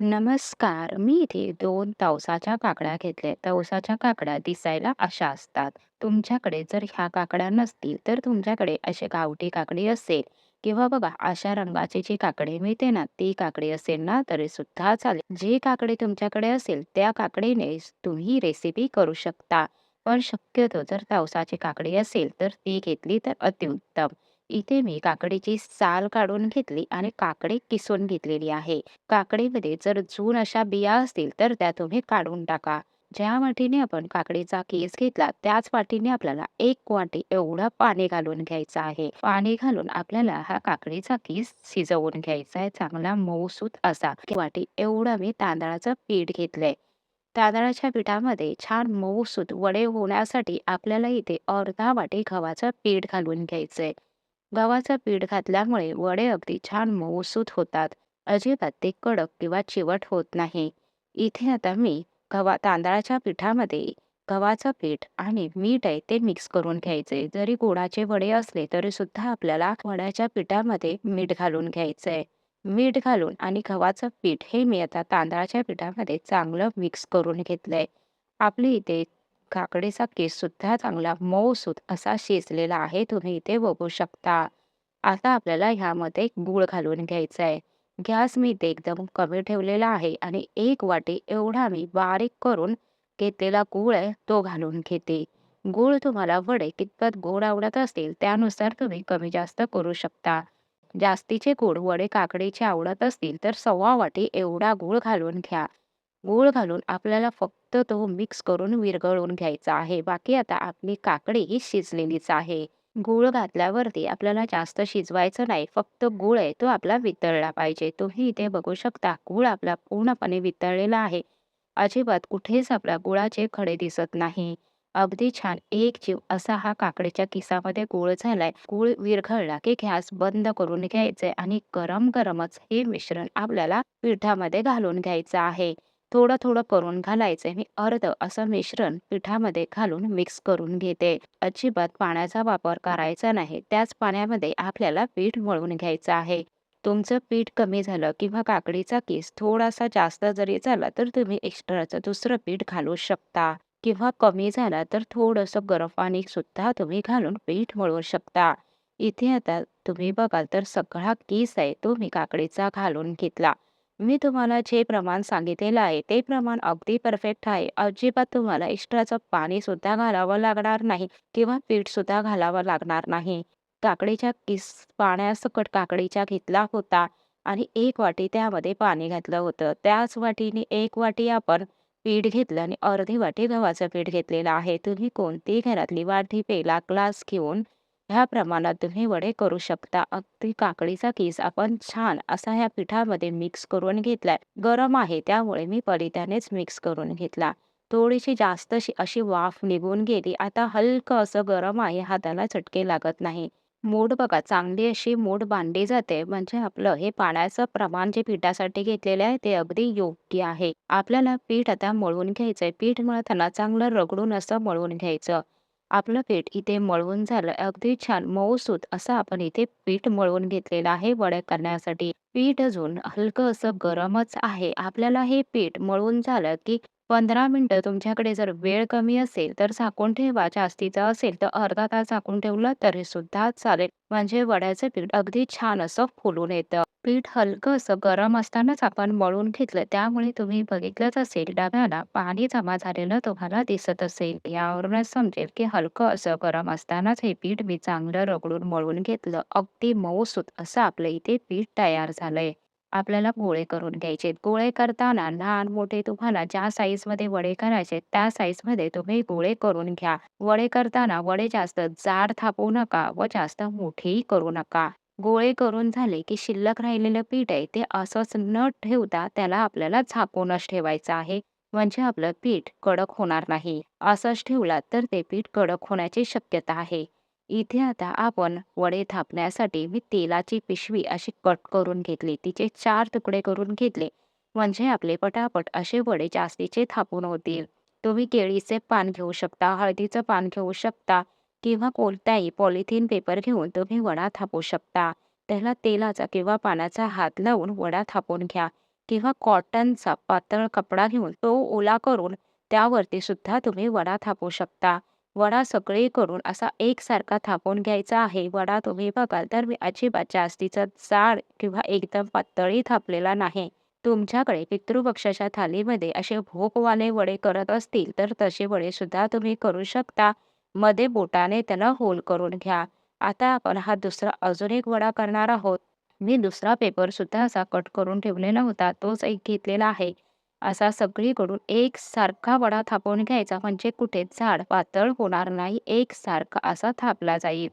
नमस्कार. मी इथे 2 तवसाच्या काकड्या घेतल्या. तवसाच्या काकड्या दिसायला अशा असतात. तुमच्याकडे जर ह्या काकड्या नसतील, तर तुमच्याकडे अशी गावठी काकडी असेल किंवा बघा अशा रंगाची जी काकडी मिळते ना, ती काकडी असेल ना, तरी सुद्धा चालेल. जी काकडी तुमच्याकडे असेल, त्या काकडीने तुम्ही रेसिपी करू शकता. पण शक्यतो जर तवसाची काकडी असेल, तर ती घेतली तर अतिउत्तम. इथे मी काकडीची साल काढून घेतली आणि काकडी किसून घेतलेली आहे. काकडीमध्ये जर जून अशा बिया असतील तर त्या तुम्ही काढून टाका. ज्या वाटीने आपण काकडीचा केस घेतला त्याच वाटीने आपल्याला एक वाटी एवढं पाणी घालून घ्यायचं आहे. पाणी घालून आपल्याला हा काकडीचा केस शिजवून घ्यायचा आहे चांगला मऊसूत असा. वाटी एवढं मी तांदळाचं पीठ घेतलंय. तांदळाच्या पिठामध्ये छान मऊसूत वडे होण्यासाठी आपल्याला इथे अर्धा वाटी गव्हाचं पीठ घालून घ्यायचंय. गव्हाचं पीठ घातल्यामुळे वडे अगदी छान मऊसूत होतात. अजिबात ते कडक किंवा चिवट होत नाही. इथे आता मी गव्हा तांदळाच्या पिठामध्ये गव्हाचं पीठ आणि मीठ आहे ते मिक्स करून घ्यायचे. जरी गोडाचे वडे असले तरी सुद्धा आपल्याला वड्याच्या पिठामध्ये मीठ घालून घ्यायचंय. मीठ घालून आणि गव्हाचं पीठ हे मी आता तांदळाच्या पिठामध्ये चांगलं मिक्स करून घेतलंय. आपली इथे काकडीचा केस सुद्धा चांगला मऊसूत असा शिजलेला आहे. तुम्ही इथे बघू शकता. आता आपल्याला ह्यामध्ये गूळ घालून घ्यायचा आहे. गॅस मी इथे एकदम कमी ठेवलेला आहे आणि एक वाटी एवढा मी बारीक करून घेतलेला गूळ आहे तो घालून घेते. गूळ तुम्हाला वडे कितपत गोड आवडत असतील त्यानुसार तुम्ही कमी जास्त करू शकता. जास्तीचे गोड वडे काकडीचे आवडत असतील तर सव्वा वाटी एवढा गूळ घालून घ्या. गूळ घालून आपल्याला फक्त तो मिक्स करून विरघळून घ्यायचा आहे. बाकी आता आपली काकडी ही शिजलेलीच आहे. गूळ घातल्यावरती आपल्याला जास्त शिजवायचं नाही. फक्त गूळ आहे तो आपला वितळला पाहिजे. तुम्ही इथे बघू शकता गूळ आपला पूर्णपणे वितळलेला आहे. अजिबात कुठेच आपल्या गुळाचे खडे दिसत नाही. अगदी छान एक जीव असा हा काकडीच्या किसामध्ये गूळ झालाय. गूळ विरघळला की गॅस बंद करून घ्यायचंय आणि गरम-गरमच हे मिश्रण आपल्याला पिठामध्ये घालून घ्यायचं आहे. थोडं-थोडं करून घालायचंय. मी अर्धं असं मिश्रण पिठामध्ये घालून मिक्स करून घेते. अजिबात पाण्याचा वापर करायचा नाही. त्याच पाण्यामध्ये आपल्याला पीठ मळून घ्यायचं आहे. तुमचं पीठ कमी झालं किंवा काकडीचा किस थोडासा जास्त जरी झाला तर तुम्ही एक्स्ट्राचं दुसरं पीठ घालू शकता किंवा कमी झाला तर थोडंसं गरम पाणी सुद्धा तुम्ही घालून पीठ मळू शकता. इथे आता तुम्ही बघाल तर सगळा केस आहे तो मी काकडीचा घालून घेतला. मी तुम्हाला जे प्रमाण सांगितलेलं आहे ते प्रमाण अगदी परफेक्ट आहे. अजिबात तुम्हाला एक्स्ट्राचं पाणी सुद्धा घालावं लागणार नाही किंवा पीठ सुद्धा घालावं लागणार नाही. काकडीच्या किस पाण्यासकट काकडीच्या घेतला होता आणि एक वाटी त्यामध्ये पाणी घातलं होतं. त्याच वाटीने एक वाटी आपण पीठ घेतलं आणि अर्धी वाटी गव्हाचं पीठ घेतलेलं आहे. तुम्ही कोणतीही घरातली वाटी, पेला, ग्लास घेऊन ह्या प्रमाणात तुम्ही वडे करू शकता. अगदी काकडीचा केस आपण छान असा ह्या पिठामध्ये मिक्स करून घेतलाय. गरम आहे त्यामुळे मी पलित्यानेच मिक्स करून घेतला. थोडीशी जास्त अशी वाफ निघून गेली. आता हलकं असं गरम आहे, हाताला चटके लागत नाही. मोड बघा चांगली अशी मोड बांधली जाते म्हणजे आपलं हे पाण्याचं प्रमाण जे पिठासाठी घेतलेले आहे ते अगदी योग्य आहे. आपल्याला पीठ आता मळून घ्यायचंय. पीठ मळताना चांगलं रगडून असं मळून घ्यायचं. आपलं पीठ इथे मळवून झालं. अगदी छान मऊसूत असं आपण इथे पीठ मळवून घेतलेलं आहे वड्या करण्यासाठी. पीठ अजून हलकं असं गरमच आहे. आपल्याला हे पीठ मळून झालं की 15 मिनिटं तुमच्याकडे जर वेळ कमी असेल तर झाकून ठेवा. जास्तीचा असेल तर अर्धा तास झाकून ठेवलं तरी सुद्धा चालेल. म्हणजे वड्याचं पीठ अगदी छान असं फुलून येतं. पीठ हलकं असं गरम असतानाच आपण मळून घेतलं त्यामुळे तुम्ही बघितलंच असेल डब्याला पाणी जमा झालेलं तुम्हाला दिसत असेल. यावरूनच समजेल की हलकं असं गरम असतानाच हे पीठ मी चांगलं रगडून मळून घेतलं. अगदी मऊसूत असं आपलं इथे पीठ तयार झालंय. आपल्याला गोळे करून घ्यायचे. गोळे करताना लहान-मोठे तुम्हाला ज्या साईजमध्ये वडे करायचे त्या साईजमध्ये तुम्ही गोळे करून घ्या. वडे करताना वडे जास्त जाड थापू नका व जास्त मोठेही करू नका. गोळे करून झाले की शिल्लक राहिलेलं पीठ आहे ते असंच न ठेवता त्याला आपल्याला झापूनच ठेवायचं आहे. म्हणजे आपलं पीठ कडक होणार नाही. असंच ठेवला तर ते पीठ कडक होण्याची शक्यता आहे. इथे आता आपण वडे थापण्यासाठी मी तेलाची पिशवी अशी कट करून घेतली. तिचे चार तुकडे करून घेतले. म्हणजे आपले पटापट असे वडे जास्तीचे थापून होतील. तुम्ही केळीचे पान घेऊ शकता, हळदीचं पान घेऊ शकता किंवा कोणताही पॉलिथिन पेपर घेऊन तुम्ही वडा थापू शकता. त्याला तेलाचा किंवा पानाचा हात लावून वडा थापून घ्या. किंवा कॉटनचा पातळ कपडा घेऊन तो ओला करून त्यावरती सुद्धा तुम्ही वडा थापू शकता. वडा सगळीकडून असा एकसारखा थापून घ्यायचा आहे. वडा तुम्ही बघाल तर मी अजिबात जास्तीचा जाड किंवा एकदम पातळी थापलेला नाही. तुमच्याकडे पितृपक्षाच्या थालीमध्ये असे भोकवाले वडे करत असतील तर तसे वडे सुद्धा तुम्ही करू शकता. मध्ये बोटाने त्याला होल करून घ्या. आता आपण हा दुसरा अजून एक वडा करणार आहोत. मी दुसरा पेपर सुद्धा असा कट करून ठेवलेला होता. तोच एक घेतलेला आहे. असा सगळीकडून एकसारखा वडा थापून घ्यायचा म्हणजे कुठे झाड पातळ होणार नाही. एकसारखा असा थापला जाईल.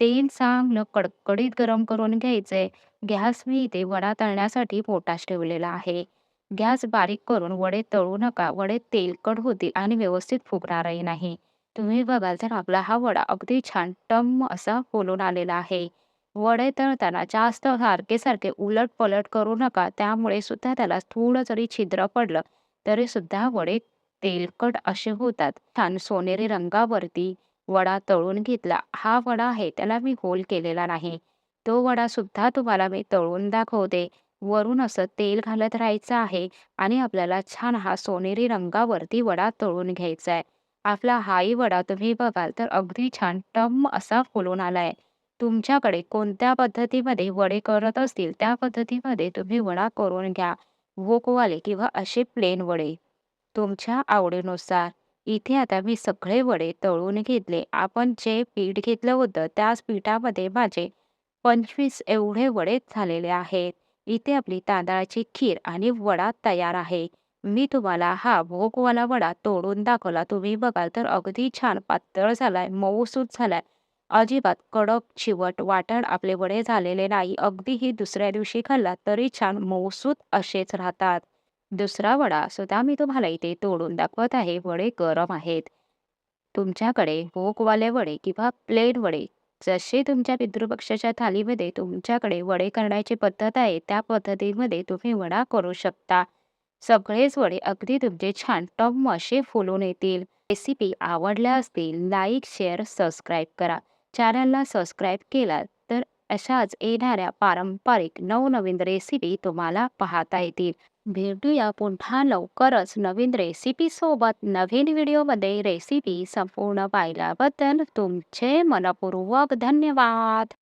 तेल चांगलं कडकडीत गरम करून घ्यायचंय. गॅस मी इथे वडा तळण्यासाठी पोटाश ठेवलेला आहे. गॅस बारीक करून वडे तळू नका. वडे तेलकट होतील आणि व्यवस्थित फुगणारही नाही. तुम्ही बघाल तर आपला हा वडा अगदी छान टम्म असा फुलून आलेला आहे. वडे तळताना जास्त सारखे-सारखे उलट-पलट करू नका. त्यामुळे सुद्धा त्याला थोडं जरी छिद्र पडलं तरी सुद्धा वडे तेलकट असे होतात. छान सोनेरी रंगावरती वडा तळून घेतला. हा वडा आहे त्याला मी होल केलेला नाही. तो वडा सुद्धा तुम्हाला मी तळून दाखवते. वरून असं तेल घालत राहायचं आहे आणि आपल्याला छान हा सोनेरी रंगावरती वडा तळून घ्यायचा आहे. आपला हाही वडा तुम्ही बघाल तर अगदी छान टम्म असा फुलून आलाय. तुमच्याकडे कोणत्या पद्धतीमध्ये वडे करत असतील त्या पद्धतीमध्ये तुम्ही वडा करून घ्या. भोकवाले किंवा असे प्लेन वडे तुमच्या आवडीनुसार. इथे आता मी सगळे वडे तळून घेतले. आपण जे पीठ घेतलं होतं त्याच पिठामध्ये माझे 25 एवढे वडे झालेले आहेत. इथे आपली तांदळाची खीर आणि वडा तयार आहे. मी तुम्हाला हा भोगवाला वडा तोडून दाखवला. तुम्ही बघाल तर अगदी छान पातळ झालाय, मऊसूत झालाय. अजिबात कडक, चिवट, वाटण आपले वडे झालेले नाही. अगदीही दुसऱ्या दिवशी खाल्ला तरी छान मऊसूत असेच राहतात. दुसरा वडा सुद्धा मी तुम्हाला इथे तोडून दाखवत आहे. वडे गरम आहेत. तुमच्याकडे भोगवाले वडे किंवा प्लेन वडे जसे तुमच्या पितृपक्षाच्या थालीमध्ये तुमच्याकडे वडे करण्याची पद्धत आहे त्या पद्धतीमध्ये तुम्ही वडा करू शकता. सगळेच वडे अगदी तुमचे छान टम असे फुलून येतील. रेसिपी आवडल्या असतील लाईक, शेअर, सबस्क्राईब करा. चॅनलला सबस्क्राईब केलात तर अशाच येणाऱ्या पारंपरिक नवनवीन रेसिपी तुम्हाला पाहता येतील. भेटूया पुन्हा लवकरच नवीन रेसिपी सोबत. नवीन व्हिडिओमध्ये रेसिपी संपूर्ण पाहिल्याबद्दल तुमचे मनपूर्वक धन्यवाद.